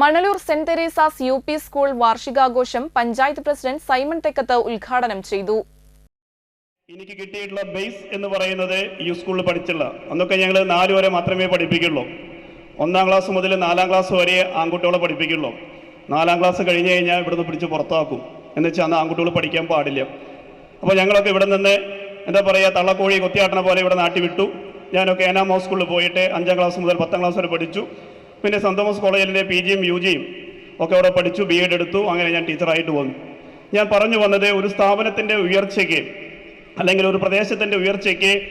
Manalur Saint Theresa's U P school വാർഷികാഘോഷം panchayat president Simon Thekkath ഉദ്ഘാടനം ചെയ്തു. എനിക്ക് കിട്ടിയിട്ടുള്ള ബേസ് എന്ന് പറയുന്നത് ഈ സ്കൂളിൽ പഠിച്ചുള്ള അന്നൊക്കെ ഞങ്ങൾ നാല് വരെ മാത്രമേ പഠിപ്പിക്കുള്ളൂ. ഒന്നാം ക്ലാസ് മുതൽ നാലാം ക്ലാസ് വരെ ആൺകുട്ടികളെ പഠിപ്പിക്കുള്ളൂ. നാലാം ക്ലാസ് കഴിഞ്ഞ് കഴിഞ്ഞാൽ ഇവിടുന്ന് പിടിച്ച് പുറത്താക്കും. എന്ന് വെച്ചാൽ അന്ന് ആൺകുട്ടികൾ പഠിക്കാൻ പാടില്ല. അപ്പോൾ ഞങ്ങളൊക്കെ ഇവിടെ നിന്ന് എന്താ പറയുക തള്ളക്കോഴി കൊത്തിയാട്ടണ പോലെ ഇവിടെ നാട്ടി വിട്ടു ഞാനൊക്കെ ഏനാമോ സ്കൂളിൽ പോയിട്ട് അഞ്ചാം ക്ലാസ് മുതൽ പത്താം ക്ലാസ് വരെ പഠിച്ചു. പിന്നെ സെന്റ് തോമസ് കോളേജിലെ പി ജിയും യു ജിയും ഒക്കെ അവിടെ പഠിച്ചു ബി എഡ് എടുത്തു. അങ്ങനെ ഞാൻ ടീച്ചറായിട്ട് വന്നു. ഞാൻ പറഞ്ഞു വന്നത് ഒരു സ്ഥാപനത്തിന്റെ ഉയർച്ചയ്ക്ക് അല്ലെങ്കിൽ ഒരു പ്രദേശത്തിന്റെ ഉയർച്ചയ്ക്ക്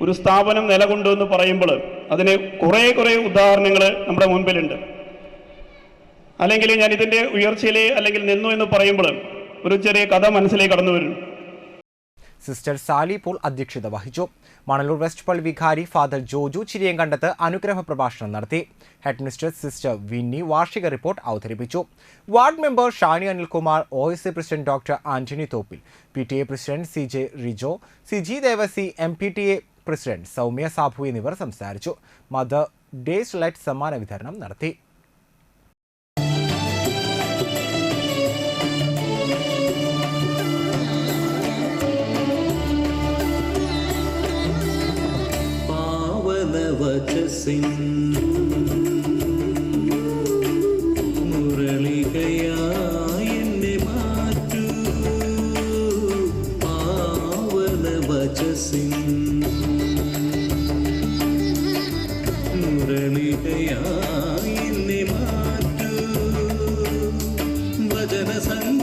ഒരു സ്ഥാപനം നിലകൊണ്ടു എന്ന് പറയുമ്പോൾ അതിന് കുറേ കുറേ ഉദാഹരണങ്ങൾ നമ്മുടെ മുൻപിലുണ്ട്. അല്ലെങ്കിൽ ഞാൻ ഇതിന്റെ ഉയർച്ചയിൽ അല്ലെങ്കിൽ നിന്നു എന്ന് പറയുമ്പോൾ ഒരു ചെറിയ കഥ മനസ്സിലേക്ക് കടന്നു വരുന്നു. സിസ്റ്റർ സാലി പോൾ അധ്യക്ഷത വഹിച്ചു. മണലൂർ വെസ്റ്റ് പള്ളി വികാരി ഫാദർ ജോജു ചിരിയങ്കണ്ടത്ത് അനുഗ്രഹ പ്രഭാഷണം നടത്തി. ഹെഡ് സിസ്റ്റർ വിന്നി വാർഷിക റിപ്പോർട്ട് അവതരിപ്പിച്ചു. Ward member Shani Anilkumar O S C president doctor Antony Thoppil P T A president C J Rijo C G Devassy M P T A president Soumya Sabu എന്നിവർ സംസാരിച്ചു. Mother days light സമ്മാന വിതരണം നടത്തി. പാവനവചസിൻ മുരളികയായി എന്നെ മാറ്റൂ. പാവനവചസിൻ മുരളികയായി എന്നെ മാറ്റൂ. വചന സംഗീത